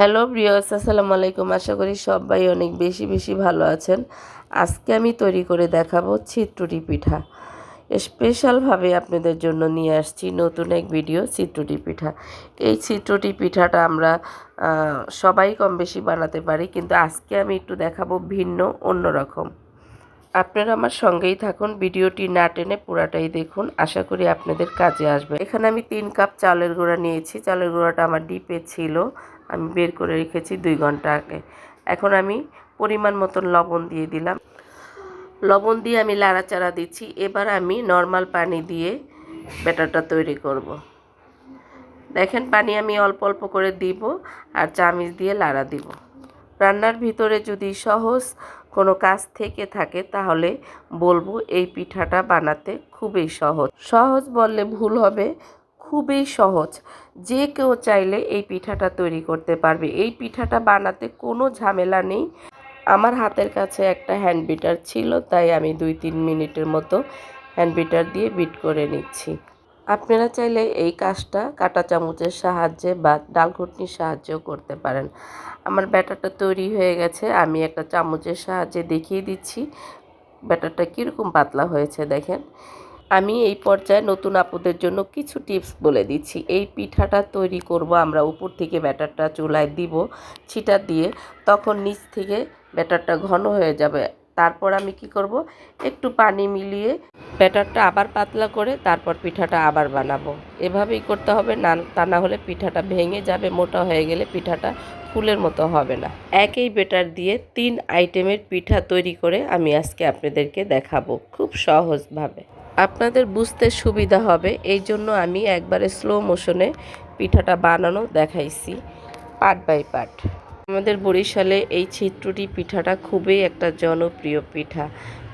Hello প্রিয়স আসসালামু আলাইকুম। আশা করি সবাই অনেক বেশি বেশি ভালো আছেন। আজকে আমি তৈরি করে দেখাবো চিত্রুটি পিঠা। স্পেশালভাবে আপনাদের জন্য নিয়ে আসছি নতুন এক ভিডিও চিত্রুটি পিঠা। এই চিত্রুটি পিঠাটা আমরা সবাই কম বেশি বানাতে পারি, কিন্তু আজকে আমি একটু দেখাবো ভিন্ন, অন্যরকম। আপনারা আমার সঙ্গেই থাকুন, ভিডিওটি না টেনে পুরাটাই দেখুন, আশা করি আপনাদের কাজে আসবে। এখানে আমি তিন কাপ চালের গুঁড়া নিয়েছি, চালের গুঁড়াটা আমার ডিপে ছিল, আমি বের করে রেখেছি দুই ঘণ্টা আগে। এখন আমি পরিমাণ মতন লবণ দিয়ে দিলাম। লবণ দিয়ে আমি লাড়াচাড়া দিচ্ছি, এবার আমি নর্মাল পানি দিয়ে ব্যাটারটা তৈরি করব। দেখেন, পানি আমি অল্প অল্প করে দিব আর চামিচ দিয়ে লাড়া দিব। রান্নার ভিতরে যদি সহজ কোনো কাজ থেকে থাকে, তাহলে বলব এই পিঠাটা বানাতে খুবই সহজ। সহজ বললে ভুল হবে, খুবই সহজ। যে কেউ চাইলে এই পিঠাটা তৈরি করতে পারবে। এই পিঠাটা বানাতে কোনো ঝামেলা নেই। আমার হাতের কাছে একটা হ্যান্ড বিটার ছিল, তাই আমি দুই তিন মিনিটের মতো হ্যান্ড বিটার দিয়ে বিট করে নিচ্ছি। আপনারা চাইলে এই কাজটা কাঁটা চামচের সাহায্যে বা ডালঘুটনির সাহায্যেও করতে পারেন। আমার ব্যাটারটা তৈরি হয়ে গেছে, আমি একটা চামচের সাহায্যে দেখিয়ে দিচ্ছি। ব্যাটারটা কীরকম পাতলা হয়েছে দেখেন। আমি এই পর্যায়ে নতুন আপুদের জন্য কিছু টিপস বলে দিচ্ছি। এই পিঠাটা তৈরি করব আমরা উপর থেকে ব্যাটারটা চুলায় দিব ছিটা দিয়ে, তখন নিচ থেকে ব্যাটারটা ঘন হয়ে যাবে। তারপর আমি কি করব? একটু পানি মিলিয়ে ব্যাটারটা আবার পাতলা করে তারপর পিঠাটা আবার বানাবো। এভাবেই করতে হবে না, তা না হলে পিঠাটা ভেঙে যাবে, মোটা হয়ে গেলে পিঠাটা ফুলের মতো হবে না। একই বেটার দিয়ে তিন আইটেমের পিঠা তৈরি করে আমি আজকে আপনাদেরকে দেখাবো খুব সহজভাবে। আপনাদের বুঝতে সুবিধা হবে, এই জন্য আমি একবারে স্লো মোশনে পিঠাটা বানানো দেখাইছি পার্ট বাই পার্ট আমাদের বরিশালে এই চিত্রটি পিঠাটা খুবই একটা জনপ্রিয় পিঠা।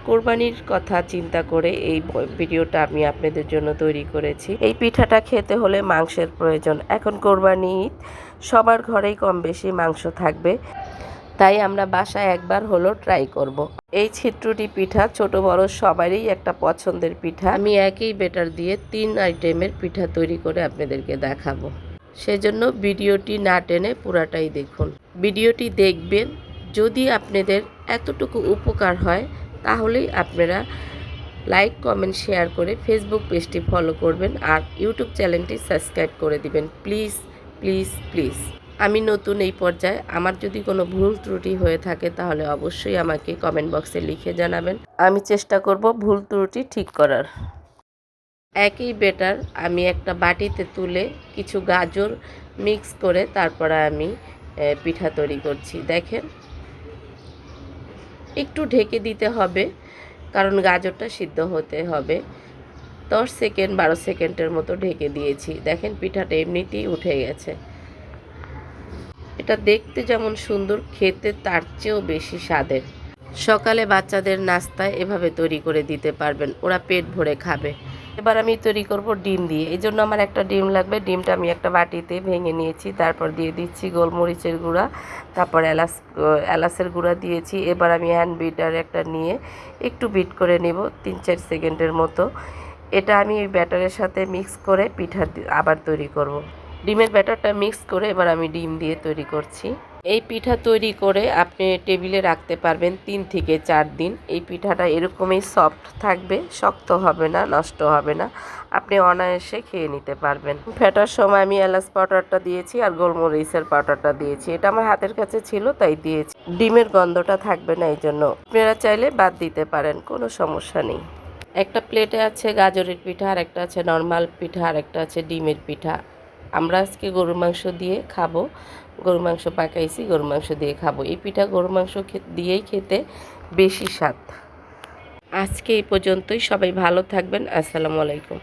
কোরবানির কথা চিন্তা করে এই ভিডিওটা আমি আপনাদের জন্য তৈরি করেছি। এই পিঠাটা খেতে হলে মাংসের প্রয়োজন। এখন কোরবানি সবার ঘরেই কম বেশি মাংস থাকবে। তাই আমরা বাসায় একবার হলো ট্রাই করব। এই ছিট্রুটি পিঠা ছোট বড় সবারই একটা পছন্দের পিঠা। আমি একই বেটার দিয়ে তিন আইটেমের পিঠা তৈরি করে আপনাদেরকে দেখাবো। সেজন্য ভিডিওটি না টেনে পুরাটাই দেখুন। ভিডিওটি দেখবেন যদি আপনাদের এতটুকু উপকার হয় তাহলেই আপনারা লাইক, কমেন্ট, শেয়ার করে ফেসবুক পেজটি ফলো করবেন আর ইউটিউব চ্যানেলটি সাবস্ক্রাইব করে দিবেন। প্লিজ প্লিজ প্লিজ আমি নতুন এই পর্যায়ে। আমার যদি কোনো ভুল ত্রুটি হয়ে থাকে তাহলে অবশ্যই আমাকে কমেন্ট বক্সে লিখে জানাবেন। আমি চেষ্টা করব ভুল ত্রুটি ঠিক করার। একই বেটার আমি একটা বাটিতে তুলে কিছু গাজর মিক্স করে তারপরে আমি পিঠা তৈরি করছি। দেখেন একটু ঢেকে দিতে হবে, কারণ গাজরটা সিদ্ধ হতে হবে। দশ সেকেন্ড, বারো সেকেন্ডের মতো ঢেকে দিয়েছি। দেখেন পিঠাটা এমনিতেই উঠে গেছে। এটা দেখতে যেমন সুন্দর, খেতে তার চেয়েও বেশি স্বাদের। সকালে বাচ্চাদের নাস্তায় এভাবে তৈরি করে দিতে পারবেন। ওরা পেট ভরে খাবে। এবার আমি তৈরি করব ডিম দিয়ে। এই জন্য আমার একটা ডিম লাগবে। ডিমটা আমি একটা বাটিতে ভেঙে নিয়েছি। তারপর দিয়ে দিচ্ছি গোলমরিচের গুঁড়া। তারপর এলাচ এলাচের গুঁড়া দিয়েছি। এবার আমি হ্যান্ড বিটার একটা নিয়ে একটু বিট করে নেব তিন চার সেকেন্ডের মতো। এটা আমি ব্যাটারের সাথে মিক্স করে পিঠা আবার তৈরি করব। ডিমের ব্যাটারটা মিক্স করে এবার আমি ডিম দিয়ে তৈরি করছি। এই পিঠা তৈরি করে আপনি টেবিলে রাখতে পারবেন তিন থেকে চার দিন। এই পিঠাটা এরকমই সফট থাকবে, শক্ত হবে না, নষ্ট হবে না। আপনি অনায়াসে খেয়ে নিতে পারবেন। ফেটার সময় আমি এলাচ পাউডারটা দিয়েছি আর গোলমরিচের পাউডারটা দিয়েছি। এটা আমার হাতের কাছে ছিল, তাই দিয়েছি। ডিমের গন্ধটা থাকবে না, এই জন্য আপনারা চাইলে বাদ দিতে পারেন, কোনো সমস্যা নেই। একটা প্লেটে আছে গাজরের পিঠা আর একটা আছে নর্মাল পিঠা আর একটা আছে ডিমের পিঠা। আমরা আজকে গরুর মাংস দিয়ে খাব। গরুর মাংস পাকাইছি, গরুর মাংস দিয়ে খাব। এই পিঠা গরুর মাংস দিয়েই খেতে বেশি স্বাদ। আজকে এই পর্যন্তই। সবাই ভালো থাকবেন। আসসালামু আলাইকুম।